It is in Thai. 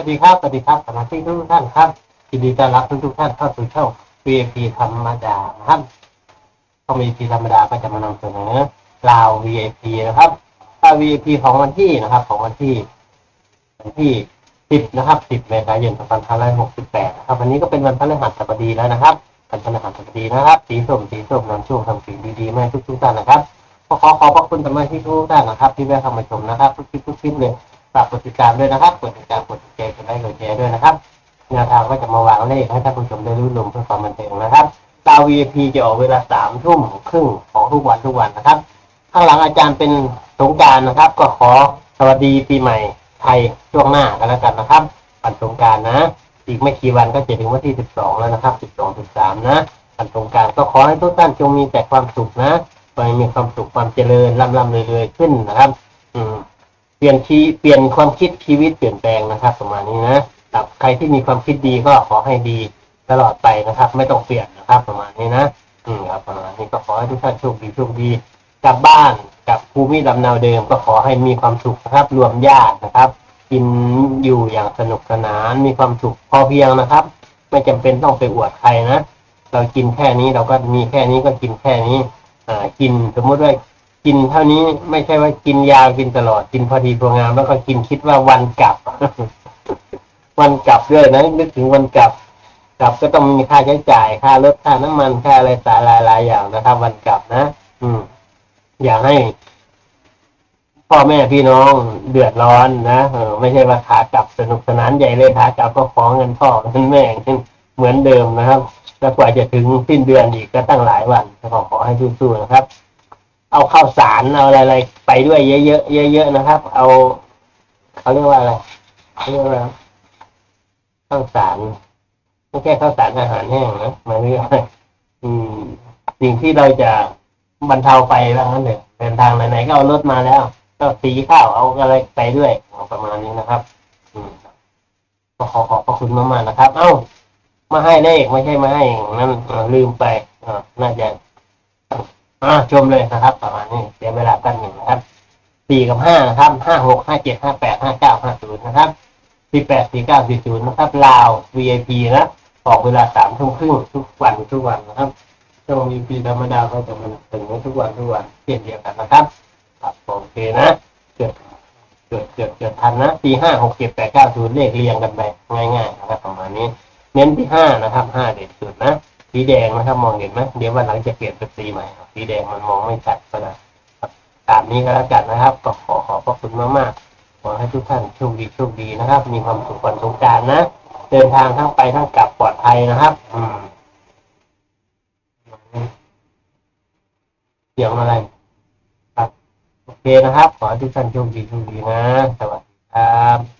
วัสดีครับ สวัสดีครับสมาชิกทุกท่านครับยินดีต้อนรับทุกท่านเข้าสู่ช่อง VIP ธรรมดาครับช่อง VIP ธรรมดาก็จะมานำเสนอราว VIP นะครับราว VIP ของวันที่นะครับ ของวันที่วันที่ 10 นะครับ 10เมษายน2568นะครับ วันนี้ก็เป็นวันพฤหัสบดีแล้วนะครับวันพฤหัสบดีนะครับ สีส้ม สีส้มนำช่วงทำสิ่งดีๆมาให้ทุกท่านนะครับขอขอบพระคุณสมาชิกทุกท่านนะครับ ที่แวะเข้ามาชมนะครับ ทุกคลิปทุกคลิปเลย ฝากกดติดตามด้วยนะครับ กดติดตามกดติดใจกดไลค์กดแชร์ด้วยนะครับแนวทางก็จะมาวางเลขให้ท่านผู้ชมได้รู้ลมเพื่อความบันเทิงนะครับดาว VIP จะออกเวลาสามทุ่มครึ่งของทุกวันทุกวันนะครับ ข้างหลังอาจารย์เป็นสงการนะครับ ก็ขอสวัสดีปีใหม่ไทยช่วงหน้ากันแล้วกันนะครับวันสงการนะ อีกไม่กี่วันก็จะถึงวันที่ 12 แล้วนะครับ 12 13 นะวันสงการก็ขอให้ทุกท่านจงมีแต่ความสุขนะขอให้มีความสุขความเจริญร่ำร่ำรวยๆขึ้นนะครับ เปลี่ยนชีเปลี่ยนความคิดชีวิตเปลี่ยนแปลงนะครับประมาณนี้นะกับใครที่มีความคิดดีก็ขอให้ดีตลอดไปนะครับ ไม่ต้องเปลี่ยนนะครับประมาณนี้นะอืมครับประมาณนี้ก็ขอให้ทุกท่านโชคดีโชคดีกลับบ้านกับภูมิลำเนาเดิม ก็ขอให้มีความสุขนะครับ รวมญาตินะครับ กินอยู่อย่างสนุกสนาน มีความสุขพอเพียงนะครับ ไม่จำเป็นต้องไปอวดใครนะเรากินแค่นี้เราก็มีแค่นี้ก็กินแค่นี้อ่ากินสมมุติว่า กินเท่านี้ไม่ใช่ว่ากินยากินตลอดกินพอดีพองามแล้วก็กินคิดว่าวันกลับ วันกลับด้วยนะนึกถึงวันกลับ กลับก็ต้องมีค่าใช้จ่ายค่ารถค่าน้ำมันค่าอะไรสารหลายอย่างนะครับ วันกลับนะอืม อย่าให้ พ่อแม่พี่น้องเดือดร้อนนะเออไม่ใช่ว่าขากลับสนุกสนานใหญ่เลยขากลับก็ขอเงินพ่อเงินแม่เหมือนเดิมนะครับแล้วกว่าจะถึงสิ้นเดือนอีกก็ตั้งหลายวันก็ขอให้สู้ๆนะครับ เอาข้าวสารเอาอะไรๆไปด้วยเยอะๆเยอะๆนะครับ เอาเขาเรียกว่าอะไรเขาเรียกว่าข้าวสารไม่ใช่ข้าวสารอาหารแห้งนะมายถึงว่อืมสิ่งที่เราจะบรรเทาไปบ้างนั้นเลยเดินทางไหนๆก็เอารถมาแล้ว ก็สีข้าวเอาอะไรไปด้วยเอาประมาณนี้นะครับ อืมก็ขอขอบพระคุณมากๆนะครับ เอ้า มาให้เลขไม่ใช่มาให้นั่นลืมไปอ่าน่าจะ อ่าชมเลยนะครับ ประมาณนี้เสียเวลากันหนึ่งนะครับสี่กับห้านะครับห้าหกห้าเจ็ดห้าแปดห้าเก้าห้าศูนย์นะครับสี่แปดสี่เก้าสี่ศูนย์นะครับลาว VIP นะออกเวลาสามทุ่มครึ่งทุกวันทุกวันนะครับช่วง VIP ธรรมดาก็จะมาถึงทุกวันทุกวันเช่นเดียวกันนะครับครับโอเคนะเกิดเกิดเกิดเกิดทันนะสี่ห้าหกเจ็ดแปดเก้าศูนย์เลขเรียงกันไปง่ายๆนะครับประมาณนี้ เน้นที่ห้านะครับห้าเด็ดสุดนะ สีแดงนะครับมองเห็นไหมเดี๋ยววันหลังจะเปลี่ยนเป็นสีใหม่สีแดงมันมองไม่ชัดก็นะครับตามนี้ก็แล้วกันนะครับก็ขอขอบพระคุณมากๆขอให้ทุกท่านโชคดีโชคดีนะครับ มีความสุขวันสงการนะ เดินทางทั้งไปทั้งกลับปลอดภัยนะครับ อืมเสียงอะไรครับโอเคนะครับ ขอให้ทุกท่านโชคดีโชคดีนะสวัสดีครับ